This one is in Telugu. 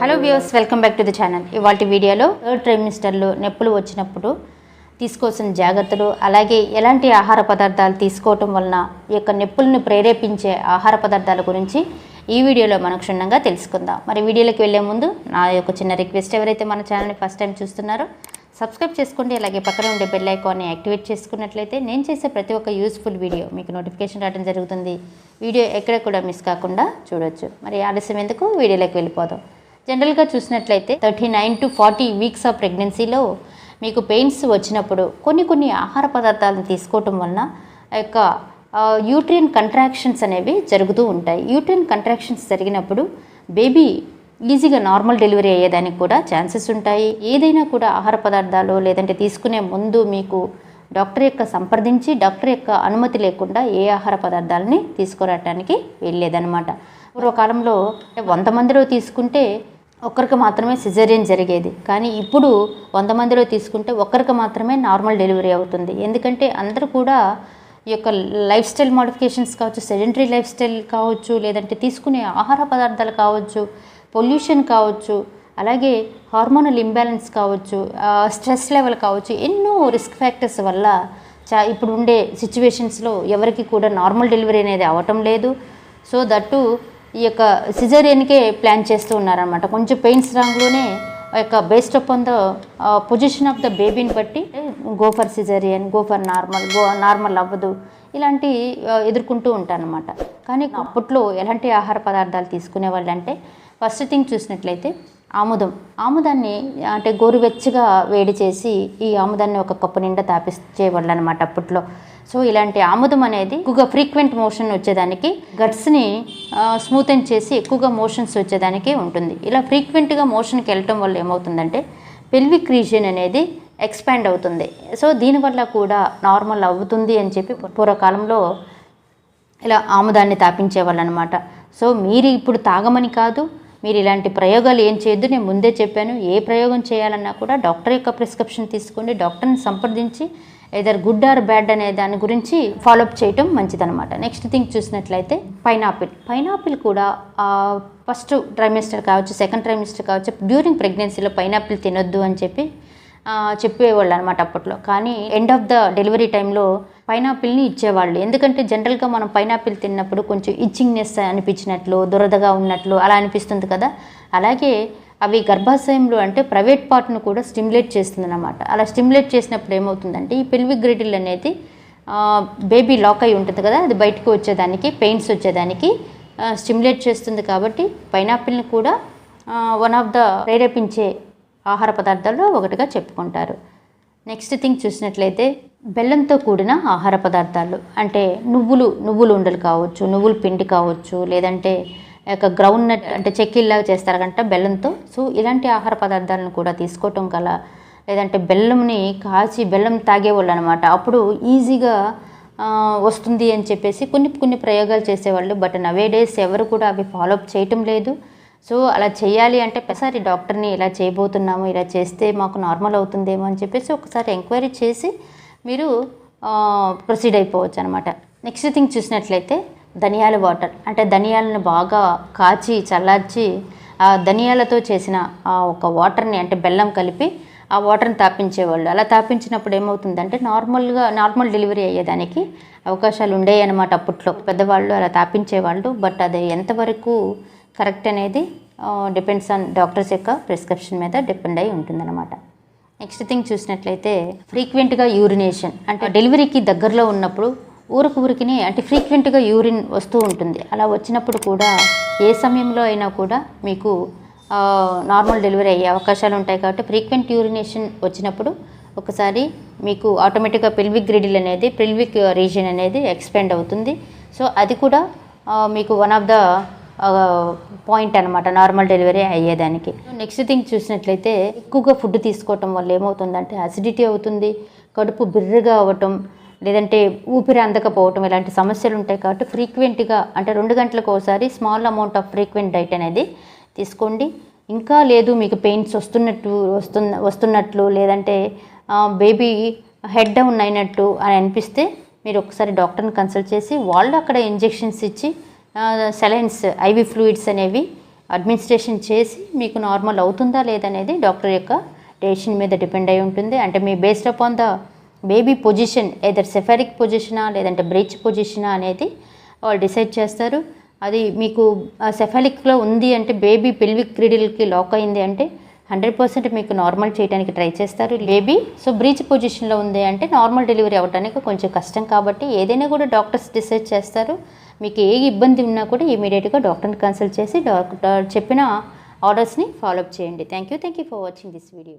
Hello views welcome back to the channel ఇవాళ వీడియోలో థర్డ్ ట్రైమిస్టర్లో నొప్పులు వచ్చినప్పుడు తీసుకోవాల్సిన జాగ్రత్తలు అలాగే ఎలాంటి ఆహార పదార్థాలు తీసుకోవటం వలన ఈ యొక్క నొప్పులను ప్రేరేపించే ఆహార పదార్థాల గురించి ఈ వీడియోలో మనం క్షుణ్ణంగా తెలుసుకుందాం. మరి వీడియోలోకి వెళ్ళే ముందు నా యొక్క చిన్న రిక్వెస్ట్ ఎవరైతే మన ఛానల్ని ఫస్ట్ టైం చూస్తున్నారో సబ్స్క్రైబ్ చేసుకోండి అలాగే పక్కన ఉండే బెల్ ఐకాన్ని యాక్టివేట్ చేసుకున్నట్లయితే నేను చేసే ప్రతి ఒక్క యూస్ఫుల్ వీడియో మీకు నోటిఫికేషన్ రావడం జరుగుతుంది. వీడియో ఎక్కడ కూడా మిస్ కాకుండా చూడొచ్చు. మరి ఆలస్యం ఎందుకు? వీడియోలోకి వెళ్ళిపోదాం. జనరల్గా చూసినట్లయితే thirty nine to forty weeks of ప్రెగ్నెన్సీలో మీకు పెయిన్స్ వచ్చినప్పుడు కొన్ని కొన్ని ఆహార పదార్థాలను తీసుకోవటం వలన యొక్క యూట్రియన్ కంట్రాక్షన్స్ అనేవి జరుగుతూ ఉంటాయి. యూట్రియన్ కంట్రాక్షన్స్ జరిగినప్పుడు బేబీ ఈజీగా నార్మల్ డెలివరీ అయ్యేదానికి కూడా ఛాన్సెస్ ఉంటాయి. ఏదైనా కూడా ఆహార పదార్థాలు లేదంటే తీసుకునే ముందు మీకు డాక్టర్ యొక్క సంప్రదించి డాక్టర్ యొక్క అనుమతి లేకుండా ఏ ఆహార పదార్థాలని తీసుకురావటానికి వెళ్ళేదన్నమాట పూర్వకాలంలో వంద మందిలో తీసుకుంటే ఒక్కరికి మాత్రమే సిజేరియన్ జరిగేది. కానీ ఇప్పుడు వంద మందిలో తీసుకుంటే ఒక్కరికి మాత్రమే నార్మల్ డెలివరీ అవుతుంది. ఎందుకంటే అందరూ కూడా ఈ యొక్క లైఫ్ స్టైల్ మోడిఫికేషన్స్ కావచ్చు సెడెంటరీ లైఫ్ స్టైల్ కావచ్చు లేదంటే తీసుకునే ఆహార పదార్థాలు కావచ్చు పొల్యూషన్ కావచ్చు అలాగే హార్మోనల్ ఇంబ్యాలెన్స్ కావచ్చు స్ట్రెస్ లెవెల్ కావచ్చు ఎన్నో రిస్క్ ఫ్యాక్టర్స్ వల్ల చా ఇప్పుడు ఉండే సిచ్యువేషన్స్లో ఎవరికి కూడా నార్మల్ డెలివరీ అనేది అవ్వటం లేదు. సో దట్టు ఈ యొక్క సిజేరియన్కే ప్లాన్ చేస్తూ ఉన్నారనమాట కొంచెం పెయిన్స్ రంగులోనే ఆ యొక్క based upon the position of the బేబీని బట్టి go for caesarean go for normal go normal అవ్వదు. ఇలాంటి ఎదుర్కొంటూ ఉంటానమాట కానీ అప్పట్లో ఎలాంటి ఆహార పదార్థాలు తీసుకునే వాళ్ళు అంటే ఫస్ట్ థింగ్ చూసినట్లయితే ఆముదం. ఆముదాన్ని అంటే గోరువెచ్చగా వేడి చేసి ఈ ఆముదాన్ని ఒక కప్పు నిండా తాపించేవాళ్ళు అనమాట అప్పట్లో. సో ఇలాంటి ఆముదం అనేది ఎక్కువగా ఫ్రీక్వెంట్ మోషన్ వచ్చేదానికి గట్స్ని స్మూతెన్ చేసి ఎక్కువగా మోషన్స్ వచ్చేదానికి ఉంటుంది. ఇలా ఫ్రీక్వెంట్గా మోషన్కి వెళ్ళటం వల్ల ఏమవుతుందంటే పెల్విక్ రీజియన్ అనేది ఎక్స్పాండ్ అవుతుంది. సో దీనివల్ల కూడా నార్మల్ అవుతుంది అని చెప్పి పూర్వకాలంలో ఇలా ఆముదాన్ని తాపించేవాళ్ళు అనమాట సో మీరు ఇప్పుడు తాగమని కాదు మీరు ఇలాంటి ప్రయోగాలు ఏం చేయొద్దు నేను ముందే చెప్పాను ఏ ప్రయోగం చేయాలన్నా కూడా డాక్టర్ యొక్క ప్రిస్క్రిప్షన్ తీసుకోండి డాక్టర్ని సంప్రదించి ఏదర్ గుడ్ ఆర్ బ్యాడ్ అనే దాని గురించి ఫాలోఅప్ చేయటం మంచిదనమాట నెక్స్ట్ థింగ్ చూసినట్లయితే పైనాపిల్ పైనాపిల్ కూడా ఫస్ట్ ట్రైమిస్టర్ కావచ్చు సెకండ్ ట్రైమిస్టర్ కావచ్చు డ్యూరింగ్ ప్రెగ్నెన్సీలో పైనాపిల్ తినొద్దు అని చెప్పి చెప్పేవాళ్ళు అనమాట అప్పట్లో. కానీ ఎండ్ ఆఫ్ ద డెలివరీ టైంలో పైనాపిల్ని ఇచ్చేవాళ్ళు. ఎందుకంటే జనరల్గా మనం పైనాపిల్ తిన్నప్పుడు కొంచెం ఇచ్చింగ్నెస్ అనిపించినట్లు దురదగా ఉన్నట్లు అలా అనిపిస్తుంది కదా. అలాగే అవి గర్భాశయంలో అంటే ప్రైవేట్ పార్ట్ను కూడా స్టిమ్యులేట్ చేస్తుంది అనమాట అలా స్టిమ్యులేట్ చేసినప్పుడు ఏమవుతుందంటే ఈ పెల్విక్ గ్రిడిల్ అనేది బేబీ లాక్ అయి ఉంటుంది కదా అది బయటకు వచ్చేదానికి పెయిన్స్ వచ్చేదానికి స్టిమ్యులేట్ చేస్తుంది కాబట్టి పైనాపిల్ని కూడా వన్ ఆఫ్ ద ప్రేరేపించే ఆహార పదార్థాల్లో ఒకటిగా చెప్పుకుంటారు. నెక్స్ట్ థింగ్ చూసినట్లయితే బెల్లంతో కూడిన ఆహార పదార్థాలు అంటే నువ్వులు నువ్వులు ఉండలు కావచ్చు నువ్వుల పిండి కావచ్చు లేదంటే యొక్క గ్రౌండ్ నట్ అంటే చెక్కిల్లాగా చేస్తారు కంట బెల్లంతో. సో ఇలాంటి ఆహార పదార్థాలను కూడా తీసుకోవటం గల లేదంటే బెల్లంని కాచి బెల్లం తాగేవాళ్ళు అనమాట అప్పుడు ఈజీగా వస్తుంది అని చెప్పేసి కొన్ని కొన్ని ప్రయోగాలు చేసేవాళ్ళు. బట్ నవే డేస్ ఎవరు కూడా అవి ఫాలోఅప్ చేయటం లేదు. సో అలా చేయాలి అంటే ఒకసారి డాక్టర్ని ఇలా చేయబోతున్నాము ఇలా చేస్తే మాకు నార్మల్ అవుతుందేమో అని చెప్పేసి ఒకసారి ఎంక్వైరీ చేసి మీరు ప్రొసీడ్ అయిపోవచ్చు అనమాట నెక్స్ట్ థింగ్ చూసినట్లయితే ధనియాల వాటర్. అంటే ధనియాలను బాగా కాచి చల్లార్చి ఆ ధనియాలతో చేసిన ఆ ఒక వాటర్ని అంటే బెల్లం కలిపి ఆ వాటర్ని తాపించేవాళ్ళు. అలా తాపించినప్పుడు ఏమవుతుందంటే నార్మల్గా నార్మల్ డెలివరీ అయ్యేదానికి అవకాశాలు ఉండేవి అనమాట అప్పట్లో. పెద్దవాళ్ళు అలా తాపించేవాళ్ళు. బట్ అది ఎంతవరకు కరెక్ట్ అనేది డిపెండ్స్ ఆన్ డాక్టర్స్ యొక్క ప్రిస్క్రిప్షన్ మీద డిపెండ్ అయి ఉంటుందన్నమాట. నెక్స్ట్ థింగ్ చూసినట్లయితే ఫ్రీక్వెంట్గా యూరినేషన్ అంటే డెలివరీకి దగ్గరలో ఉన్నప్పుడు ఊరికి ఊరికిని అంటే ఫ్రీక్వెంట్గా యూరిన్ వస్తూ ఉంటుంది. అలా వచ్చినప్పుడు కూడా ఏ సమయంలో అయినా కూడా మీకు నార్మల్ డెలివరీ అయ్యే అవకాశాలు ఉంటాయి కాబట్టి ఫ్రీక్వెంట్ యూరినేషన్ వచ్చినప్పుడు ఒకసారి మీకు ఆటోమేటిక్గా పెల్విక్ గ్రిడిల్ అనేది పెల్విక్ రీజియన్ అనేది ఎక్స్పెండ్ అవుతుంది. సో అది కూడా మీకు వన్ ఆఫ్ ద పాయింట్ అనమాట నార్మల్ డెలివరీ అయ్యేదానికి. నెక్స్ట్ థింగ్ చూసినట్లయితే ఎక్కువగా ఫుడ్ తీసుకోవటం వల్ల ఏమవుతుందంటే అసిడిటీ అవుతుంది కడుపు బిర్రగా అవ్వటం లేదంటే ఊపిరి అందకపోవటం ఇలాంటి సమస్యలు ఉంటాయి కాబట్టి ఫ్రీక్వెంట్గా అంటే రెండు గంటలకు ఒకసారి small amount of frequent diet అనేది తీసుకోండి. ఇంకా లేదు మీకు పెయిన్స్ వస్తున్నట్టు వస్తున్న వస్తున్నట్లు లేదంటే బేబీ హెడ్ డౌన్ అయినట్టు అని అనిపిస్తే మీరు ఒకసారి డాక్టర్ని కన్సల్ట్ చేసి వాళ్ళు అక్కడ ఇంజెక్షన్స్ ఇచ్చి సెలైన్స్ ఐవి ఫ్లూయిడ్స్ అనేవి అడ్మినిస్ట్రేషన్ చేసి మీకు నార్మల్ అవుతుందా లేదనేది డాక్టర్ యొక్క డెసిషన్ మీద డిపెండ్ అయి ఉంటుంది. అంటే మీ based upon the baby position either cephalic పొజిషనా లేదంటే బ్రీచ్ పొజిషనా అనేది వాళ్ళు డిసైడ్ చేస్తారు. అది మీకు సెఫాలిక్లో ఉంది అంటే బేబీ పెల్విక్ క్రీడిల్కి లాక్ అయింది అంటే హండ్రెడ్ పర్సెంట్ మీకు నార్మల్ చేయడానికి ట్రై చేస్తారు. బేబీ సో బ్రీచ్ పొజిషన్లో ఉంది అంటే నార్మల్ డెలివరీ అవ్వడానికి కొంచెం కష్టం కాబట్టి ఏదైనా కూడా డాక్టర్స్ డిసైడ్ చేస్తారు. మీకు ఏ ఇబ్బంది ఉన్నా కూడా ఇమీడియట్గా డాక్టర్ని కన్సల్ట్ చేసి డాక్టర్ చెప్పిన ఆర్డర్స్ని ఫాలోఅప్ చేయండి. Thank you thank you for watching this video.